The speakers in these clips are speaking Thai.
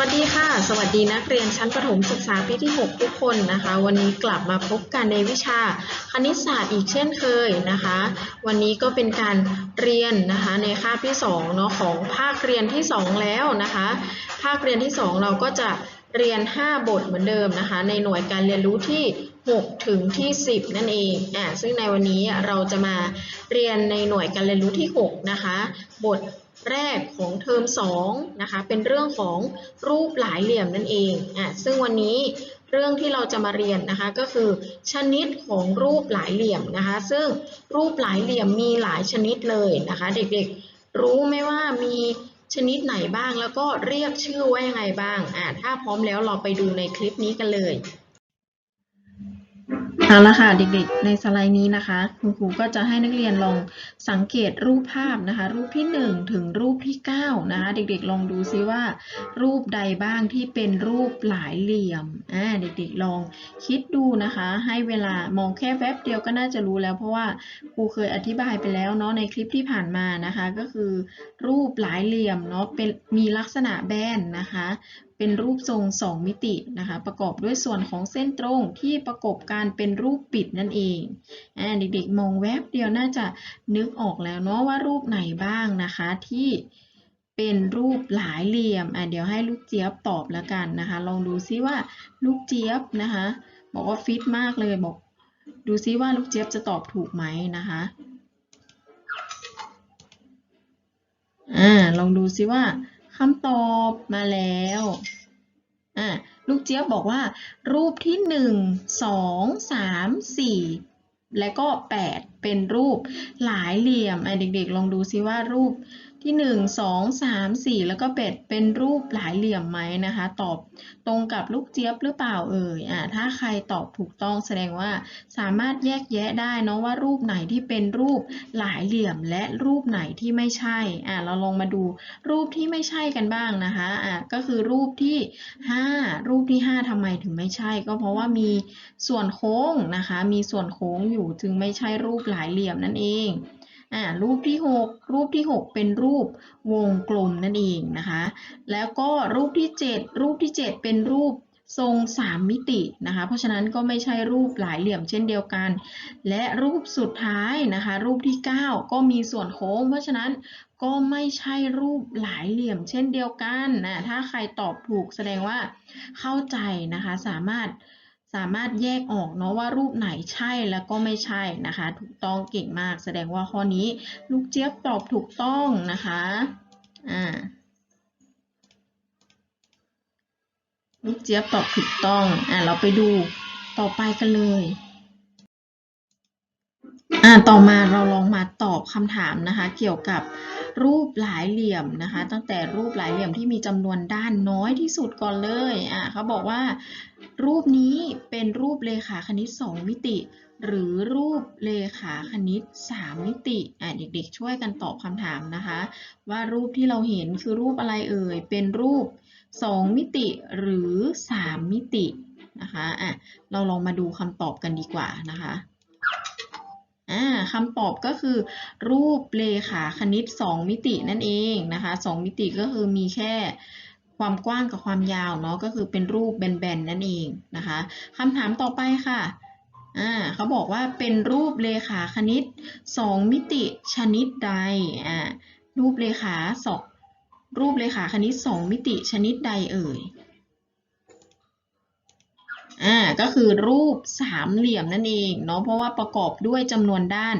วัสดีค่ะ สวัสดีนักเรียนชั้นประถมศึกษาปีที่ 6 ทุกคนนะคะ วันนี้กลับมาพบกันในวิชาคณิตศาสตร์อีกเช่นเคยนะคะ วันนี้ก็เป็นการเรียนนะคะในคาบที่2เนาะของภาคเรียนที่ 2 แล้วนะคะ ภาคเรียนที่ 2 เราก็จะเรียน 5 บทเหมือนเดิมนะคะ ในหน่วยการเรียนรู้ที่ 6 ถึงที่ 10 นั่นเองอะซึ่งในวันนี้เราจะมาเรียนในหน่วยการเรียนรู้ที่ 6 นะคะ บท แรกของเทอม2นะคะเป็นเรื่องของรูปหลายเหลี่ยมนั่นเองอะซึ่งวันนี้เรื่องที่เราจะมาเรียนนะคะก็คือ ชนิดของรูปหลายเหลี่ยมนะคะ ซึ่งรูปหลายเหลี่ยมมีหลายชนิดเลยนะคะ เด็กๆรู้ไหมว่ามีชนิดไหนบ้างแล้วก็เรียกชื่อว่ายังไงบ้างอะถ้าพร้อมแล้วเราไปดูในคลิปนี้กันเลย เอาละค่ะเด็กๆ ในสไลด์นี้นะคะ คุณครูก็จะให้นักเรียนลองสังเกตรูปภาพนะคะ รูปที่ 1 ถึงรูปที่ 9 นะคะ เด็กๆ ลองดูซิว่า รูปใดบ้างที่เป็นรูปหลายเหลี่ยมอ่าเด็กๆ ลองคิดดูนะคะ ให้เวลามองแค่แวบเดียวก็น่าจะรู้แล้ว เพราะว่าครูเคยอธิบายไปแล้วเนาะในคลิปที่ผ่านมานะคะ ก็คือ รูปหลายเหลี่ยมเนาะเป็นมีลักษณะแบนนะคะ เป็นรูปทรง 2 มิตินะคะ ประกอบด้วยส่วนของเส้นตรงที่ประกบการเป็นรูปปิดนั่นเองอเด็กๆ มองแวบเดียวน่าจะนึกออกแล้วเนาะว่ารูปไหนบ้างนะคะที่เป็นรูปหลายเหลี่ยมอะเดี๋ยวให้ลูกเจี๊ยบตอบแล้วกันนะคะ ลองดูซิว่าลูกเจี๊ยบนะคะ บอกว่าฟิตมากเลยบอก ดูซิว่าลูกเจี๊ยบจะตอบถูกไหมนะคะอ่าลองดูซิว่า คำตอบมาแล้วอ่าลูกเจี๊ยบบอกว่า รูปที่หนึ่งสองสามสี่และก็แปดเป็นรูปหลายเหลี่ยมอะเด็กๆ ลองดูซิว่ารูป ที่หนึ่งสองสามสี่แล้วก็แปดเป็นรูปหลายเหลี่ยมไหมนะคะ ตอบตรงกับลูกเจี๊ยบหรือเปล่าเอ่ยอ่าถ้าใครตอบถูกต้องแสดงว่าสามารถแยกแยะได้เนาะว่ารูปไหนที่เป็นรูปหลายเหลี่ยมและรูปไหนที่ไม่ใช่อ่าเราลองมาดูรูปที่ไม่ใช่กันบ้างนะคะอ่าก็คือรูปที่ 5 รูปที่ 5ทำไมถึงไม่ใช่ ก็เพราะว่ามีส่วนโค้งนะคะ มีส่วนโค้งอยู่จึงไม่ใช่รูปหลายเหลี่ยมนั่นเอง อ่ารูปที่ 6 รูปที่ 6 เป็นรูปวงกลมนั่นเองนะคะ แล้วก็รูปที่ 7 รูปที่ 7 เป็นรูปทรง 3 มิตินะคะ เพราะฉะนั้นก็ไม่ใช่รูปหลายเหลี่ยมเช่นเดียวกัน และรูปสุดท้ายนะคะ รูปที่ 9 ก็มีส่วนโค้ง เพราะฉะนั้นก็ไม่ใช่รูปหลายเหลี่ยมเช่นเดียวกันนะ ถ้าใครตอบถูกแสดงว่าเข้าใจนะคะ สามารถ สามารถแยกออกเนาะว่ารูปไหนใช่แล้วก็ไม่ใช่นะคะ ถูกต้องเก่งมาก แสดงว่าข้อนี้ลูกเจี๊ยบตอบถูกต้องนะคะอ่าลูกเจี๊ยบตอบถูกต้องอ่าเราไปดูต่อไปกันเลย อ่าต่อมาเราลองมาตอบคำถามนะคะ เกี่ยวกับรูปหลายเหลี่ยมนะคะ ตั้งแต่รูปหลายเหลี่ยมที่มีจำนวนด้านน้อยที่สุดก่อนเลยอ่าเขาบอกว่า รูปนี้เป็นรูปเลขาคณิต 2 มิติ หรือรูปเลขาคณิต 3 มิติอ่าเด็กๆ ช่วยกันตอบคำถามนะคะ ว่ารูปที่เราเห็นคือรูปอะไรเอ่ยเป็นรูป 2 มิติหรือ 3 มิตินะคะอะเราลองมาดูคำตอบกันดีกว่านะคะ อ่าคำตอบก็คือ รูปเลขาคณิต 2 มิตินั่นเองนะคะ2มิติก็คือมีแค่ความกว้างกับความยาวเนาะก็คือเป็นรูปแบนๆนั่นเองนะคะคำถามต่อไปค่ะอ่าเขาบอกว่าเป็นรูปเลขาคณิต 2 มิติชนิดใดอ่ารูปเลขาสองรูปเลขาคณิต 2 มิติชนิดใดเอ่ย อ่าก็คือรูปสามเหลี่ยมนั่นเองเนาะเพราะว่าประกอบด้วยจำนวนด้าน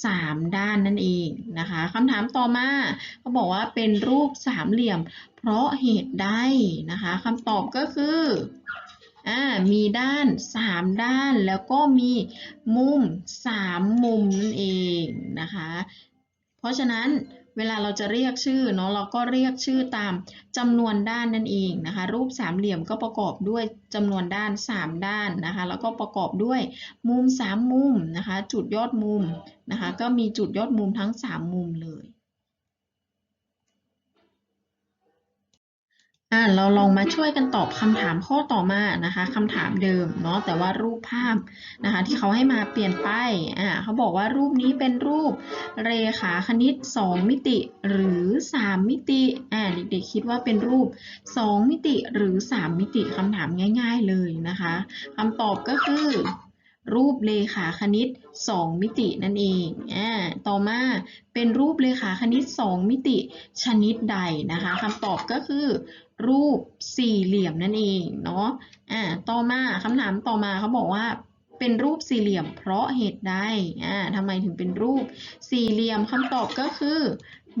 3 ด้านนั่นเองนะคะคำถามต่อมาเขาบอกว่าเป็นรูปสามเหลี่ยม เพราะเหตุใดนะคะคำตอบก็คืออ่ามีด้าน 3 ด้านแล้วก็มีมุม 3 มุมนั่นเองนะคะเพราะฉะนั้น เวลาเราจะเรียกชื่อเนาะเราก็เรียกชื่อตามจำนวนด้านนั่นเองนะคะ รูปสามเหลี่ยมก็ประกอบด้วยจำนวนด้าน 3 ด้านนะคะ แล้วก็ประกอบด้วยมุม 3 มุมนะคะ จุดยอดมุมนะคะ ก็มีจุดยอดมุมทั้ง 3 มุมเลย อ่าเราลองมาช่วยกันตอบคำถามข้อต่อมานะคะคำถามเดิมเนาะแต่ว่ารูปภาพนะคะที่เขาให้มาเปลี่ยนไปอ่าเขาบอกว่ารูปนี้เป็นรูปเรขาคณิต 2 มิติหรือ 3 มิติอ่าเด็กๆคิดว่าเป็นรูป 2 มิติหรือ 3 มิติคำถามง่าย ๆเลยนะคะคำตอบก็คือรูปเลขาคณิต 2 มิตินั่นเองอ่าต่อมาเป็นรูปเลขาคณิต 2 มิติชนิดใดนะคะคำตอบก็คือ รูปสี่เหลี่ยมนั่นเองเนาะอ่าต่อมาคำถามต่อมาเขาบอกว่าเป็นรูปสี่เหลี่ยมเพราะเหตุใดอ่าทำไมถึงเป็นรูปสี่เหลี่ยมคำตอบก็คือ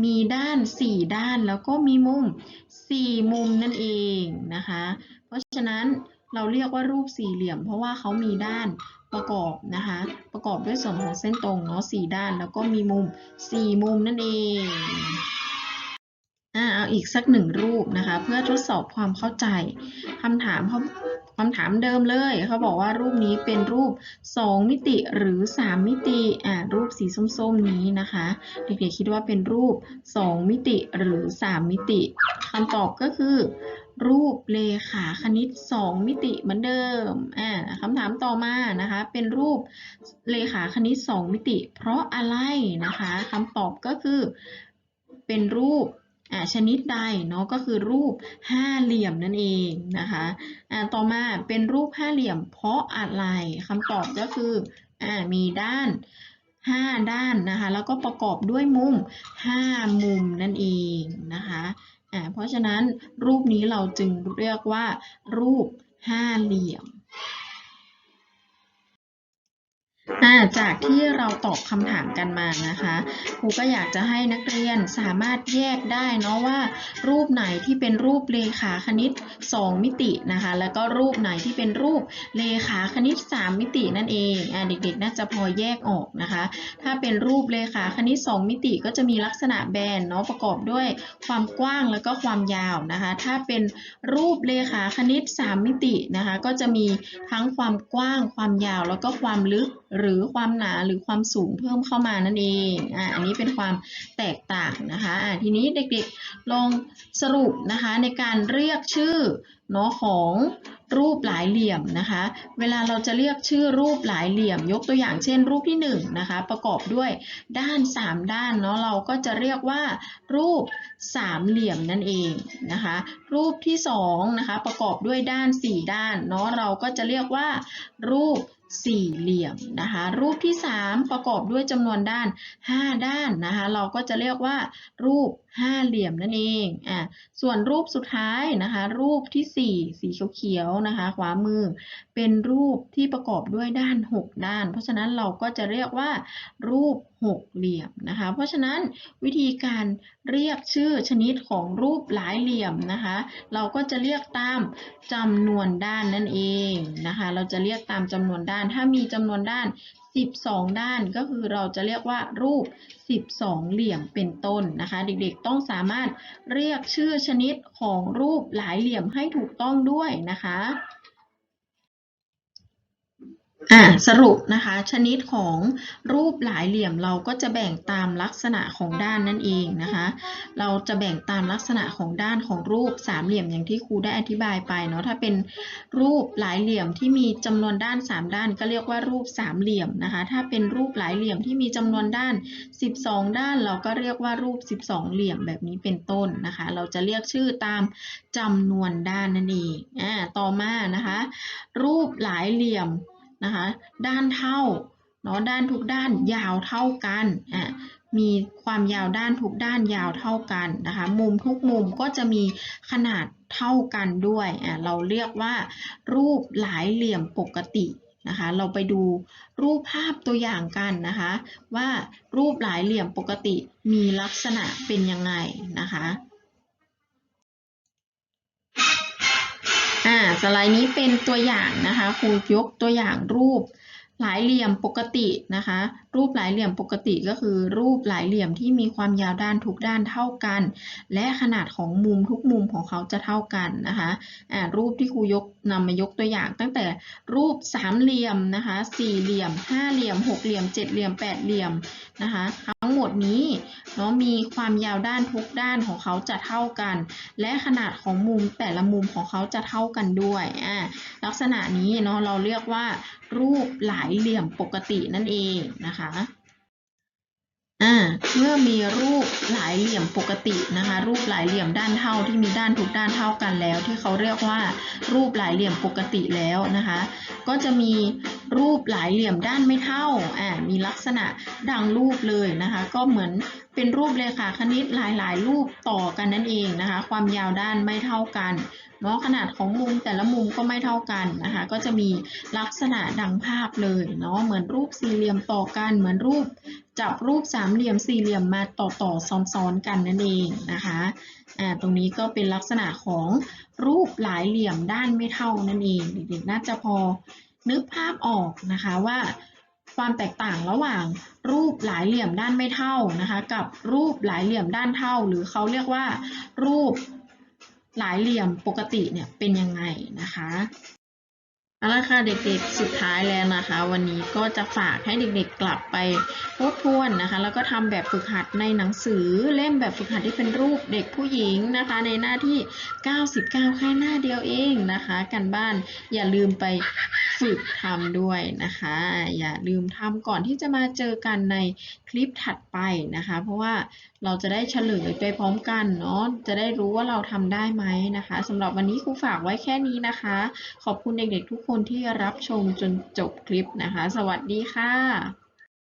มีด้านสี่ด้านแล้วก็มีมุมสี่มุมนั่นเองนะคะ เพราะฉะนั้นเราเรียกว่ารูปสี่เหลี่ยม เพราะว่าเขามีด้านประกอบนะคะ ประกอบด้วยส่วนของเส้นตรงเนาะสี่ด้านแล้วก็มีมุมสี่มุมนั่นเอง อีกสักหนึ่งรูปนะคะ เพื่อทดสอบความเข้าใจคำถามเขาคำถามเดิมเลยเขาบอกว่ารูปนี้เป็นรูป 2 มิติหรือ 3 มิติอ่ารูปสีส้มๆนี้นะคะ เด็กๆคิดว่าเป็นรูป 2 มิติหรือ 3 มิติคำตอบก็คือ รูปเลขาคณิต 2 มิติเหมือนเดิมอ่าคำถามต่อมานะคะเป็นรูปเลขาคณิต 2 มิติ เพราะอะไรนะคะคำตอบก็คือเป็นรูป ชนิดใดเนาะก็คือรูปห้าเหลี่ยมนั่นเองนะคะอ่าต่อมาเป็นรูปห้าเหลี่ยม เพราะอะไรคำตอบก็คืออ่ามีด้านห้าด้านนะคะแล้วก็ประกอบด้วยมุมห้ามุมนั่นเองนะคะอ่าเพราะฉะนั้นรูปนี้เราจึงเรียกว่ารูปห้าเหลี่ยม จากที่เราตอบคำถามกันมานะคะครูก็อยากจะให้นักเรียนสามารถแยกได้เนาะว่า รูปไหนที่เป็นรูปเลขาคณิต 2 มิตินะคะ แล้วก็รูปไหนที่เป็นรูปเลขาคณิต 3 มิตินั่นเองอเด็กๆ น่าจะพอแยกออกนะคะ ถ้าเป็นรูปเลขาคณิต 2 มิติก็จะมีลักษณะแบนเนาะประกอบด้วยความกว้างแล้วก็ความยาวนะคะ ถ้าเป็นรูปเลขาคณิต 3 มิตินะคะ ก็จะมีทั้งความกว้าง ความยาวแล้วก็ความลึก หรือความหนาหรือความสูงเพิ่มเข้ามานั่นเองอ่าอันนี้เป็นความแตกต่างนะคะอ่าทีนี้เด็กๆลองสรุปนะคะในการเรียกชื่อเนาะของรูปหลายเหลี่ยมนะคะ เวลาเราจะเรียกชื่อรูปหลายเหลี่ยม ยกตัวอย่างเช่น รูปที่1นงนะคะ ประกอบด้วยด้าน 3 ด้านเนาะเราก็จะเรียกว่ารูปสามเหลี่ยมนั่นเองนะคะ รูปที่2นะคะประกอบด้วยด้าน 4 ด้านเนาะเราก็จะเรียกว่ารูป สี่เหลี่ยมนะคะ รูปที่ 3 ประกอบด้วยจำนวนด้าน 5 ด้านนะคะ เราก็จะเรียกว่า รูปห้าเหลี่ยมนั่นเองอะส่วนรูปสุดท้ายนะคะ รูปที่ 4 สีเขียวๆนะคะ ขวามือ เป็นรูปที่ประกอบด้วยด้าน 6 ด้าน เพราะฉะนั้นเราก็จะเรียกว่า รูปหกเหลี่ยมนะคะ เพราะฉะนั้นวิธีการเรียกชื่อชนิดของรูปหลายเหลี่ยมนะคะ เราก็จะเรียกตามจำนวนด้านนั่นเองนะคะ เราจะเรียกตามจำนวนด้านถ้ามีจำนวนด้าน 12 ด้านก็คือเราจะเรียกว่ารูป 12 เหลี่ยมเป็นต้นนะคะ เด็กๆต้องสามารถเรียกชื่อชนิดของรูปหลายเหลี่ยมให้ถูกต้องด้วยนะคะ อ่าสรุปนะคะ ชนิดของรูปหลายเหลี่ยมเราก็จะแบ่งตามลักษณะของด้านนั่นเองนะคะ เราจะแบ่งตามลักษณะของด้านของรูปสามเหลี่ยมอย่างที่ครูได้อธิบายไปเนาะถ้าเป็นรูปหลายเหลี่ยมที่มีจำนวนด้าน 3 ด้าน ก็เรียกว่ารูปสามเหลี่ยมนะคะ ถ้าเป็นรูปหลายเหลี่ยมที่มีจำนวนด้าน 12 ด้าน เราก็เรียกว่ารูป 12 เหลี่ยมแบบนี้เป็นต้นนะคะ เราจะเรียกชื่อตามจำนวนด้านนั่นเองอ่าต่อมานะคะ รูปหลายเหลี่ยม นะคะด้านเท่าเนาะด้านทุกด้านยาวเท่ากันอะมีความยาวด้านทุกด้านยาวเท่ากันนะคะมุมทุกมุมก็จะมีขนาดเท่ากันด้วยอะเราเรียกว่า รูปหลายเหลี่ยมปกตินะคะเราไปดูรูปภาพตัวอย่างกันนะคะว่ารูปหลายเหลี่ยมปกติมีลักษณะเป็นยังไงนะคะ สไลด์นี้เป็นตัวอย่างนะคะครูยกตัวอย่างรูปหลายเหลี่ยมปกตินะคะ รูปหลายเหลี่ยมปกติก็คือ รูปหลายเหลี่ยมที่มีความยาวด้านทุกด้านเท่ากัน และขนาดของมุมทุกมุมของเขาจะเท่ากันนะคะอ่ารูปที่ครูยกนำมายกตัวอย่าง ตั้งแต่รูปสามเหลี่ยมนะคะสี่เหลี่ยมห้าเหลี่ยมหกเหลี่ยมเจ็ดเหลี่ยมแปดเหลี่ยมนะคะ งหมดนี้เนาะมีความยาวด้านทุกด้านของเขาจะเท่ากัน และขนาดของมุมแต่ละมุมของเขาจะเท่ากันด้วยอ่าลักษณะนี้เนาะเราเรียกว่า รูปหลายเหลี่ยมปกตินั่นเองนะคะอ่าเมื่อมีรูปหลายเหลี่ยมปกตินะคะ รูปหลายเหลี่ยมด้านเท่าที่มีด้านทุกด้านเท่ากันแล้ว ที่เขาเรียกว่า รูปหลายเหลี่ยมปกติแล้วนะคะ ก็จะมี รูปหลายเหลี่ยมด้านไม่เท่าอ่ามีลักษณะดังรูปเลยนะคะ ก็เหมือนเป็นรูปเลขาคณิตหลายๆ รูปต่อกันนั่นเองนะคะ ความยาวด้านไม่เท่ากันเนาะขนาดของมุมแต่ละมุมก็ไม่เท่ากันนะคะ ก็จะมีลักษณะดังภาพเลยเนาะเหมือนรูปสี่เหลี่ยมต่อกันเหมือนรูปจับรูปสามเหลี่ยมสี่เหลี่ยมมาต่อต่อซ้อนๆกันนั่นเองนะคะอ่าตรงนี้ก็เป็นลักษณะของรูปหลายเหลี่ยมด้านไม่เท่านั่นเองเด็กๆน่าจะพอ นึกภาพออกนะคะว่าความแตกต่างระหว่างรูปหลายเหลี่ยมด้านไม่เท่านะคะ กับรูปหลายเหลี่ยมด้านเท่า หรือเขาเรียกว่า รูปหลายเหลี่ยมปกติเนี่ยเป็นยังไงนะคะเอาละค่ะเด็กๆสุดท้ายแล้วนะคะ วันนี้ก็จะฝากให้เด็กๆกลับไปทบทวนนะคะ แล้วก็ทำแบบฝึกหัดในหนังสือเล่มแบบฝึกหัดที่เป็นรูปเด็กผู้หญิงนะคะ ในหน้าที่ 99 แค่หน้าเดียวเองนะคะ กันบ้านอย่าลืมไป ฝึกทำด้วยนะคะ อย่าลืมทำก่อนที่จะมาเจอกันในคลิปถัดไปนะคะ เพราะว่าเราจะได้เฉลยไปพร้อมกันเนาะจะได้รู้ว่าเราทำได้ไหมนะคะสำหรับวันนี้ครูฝากไว้แค่นี้นะคะ ขอบคุณเด็กๆทุกคนที่รับชมจนจบคลิปนะคะ สวัสดีค่ะ